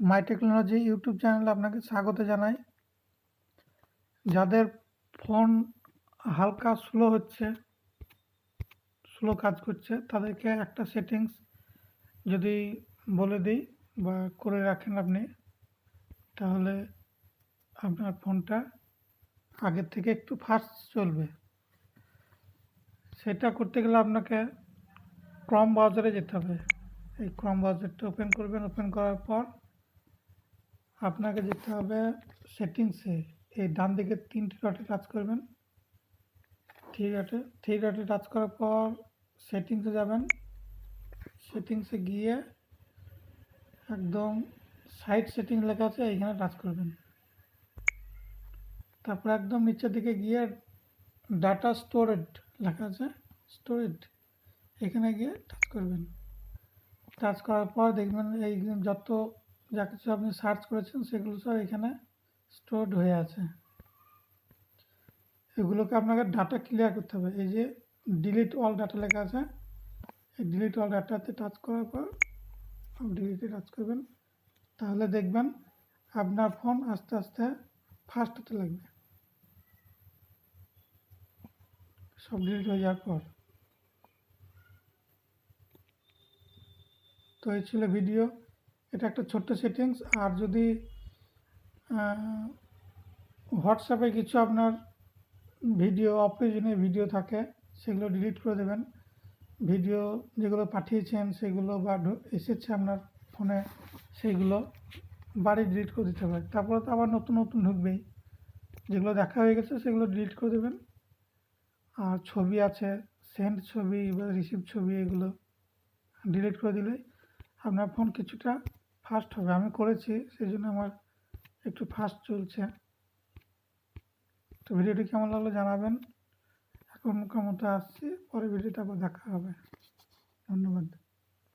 মাই technology YouTube চ্যানেলে আপনাকে স্বাগত জানাই। যাদের ফোন হালকা স্লো হচ্ছে স্লো কাজ করছে, তাদেরকে একটা সেটিংস যদি বলে দিই বা করে রাখেন আপনি, তাহলে আপনার ফোনটা আগের থেকে একটু ফাস্ট চলবে। সেটা করতে গেলে আপনাকে ক্রম ব্রাউজারে যেতে হবে। এই ক্রম ব্রাউজারটা ওপেন করবেন। ওপেন করার পর আপনাকে যেতে হবে সেটিংসে এই ডান দিকে তিনটে ডটে টাচ করবেন। থ্রি ডটে থ্রি ডটে টাচ করার পর সেটিংসে যাবেন। সেটিংসে গিয়ে একদম সাইড সেটিং লেখা আছে, এইখানে টাচ করবেন। তারপর একদম নিচের দিকে গিয়ে ডাটা স্টোরেজ লেখা আছে স্টোরেজ এখানে গিয়ে টাচ করবেন। টাচ করার পর দেখবেন এই যত যা কিছু আপনি সার্চ করেছেন সেগুলো সব এখানে স্টোর্ড হয়ে আছে। এগুলোকে আপনাকে ডাটা ক্লিয়ার করতে হবে। এই যে ডিলিট অল ডাটা লেখা আছে, এই ডিলিট অল ডাটাতে টাচ করার পর আপনি ডিলিটে টাচ করবেন। তাহলে দেখবেন আপনার ফোন আস্তে আস্তে ফাস্ট হতে লাগবে। সব ডিলিট হয়ে যাওয়ার পর। তো এই ছিল ভিডিও এটা একটা ছোট্ট সেটিংস আর যদি হোয়াটসঅ্যাপে কিছু আপনার ভিডিও অপ্রয়োজনীয় ভিডিও থাকে, সেগুলো ডিলিট করে দেবেন। ভিডিও যেগুলো পাঠিয়েছেন, সেগুলো বা এসেছে আপনার ফোনে সেইগুলো বাড়ি ডিলিট করে দিতে হবে। তারপরে তো আবার নতুন নতুন ঢুকবেই। যেগুলো দেখা হয়ে গেছে, সেগুলো ডিলিট করে দেবেন। আর ছবি আছে সেন্ড ছবি বা রিসিভ ছবি, এগুলো ডিলিট করে দিলে আপনার ফোন কিছুটা ফাস্ট হবে। আমি করেছি সেই জন্য আমার একটু ফাস্ট চলছে। তো ভিডিওটি কেমন লাগল জানাবেন। এখন মতো আসছি, পরে ভিডিওটা আবার দেখা হবে। ধন্যবাদ।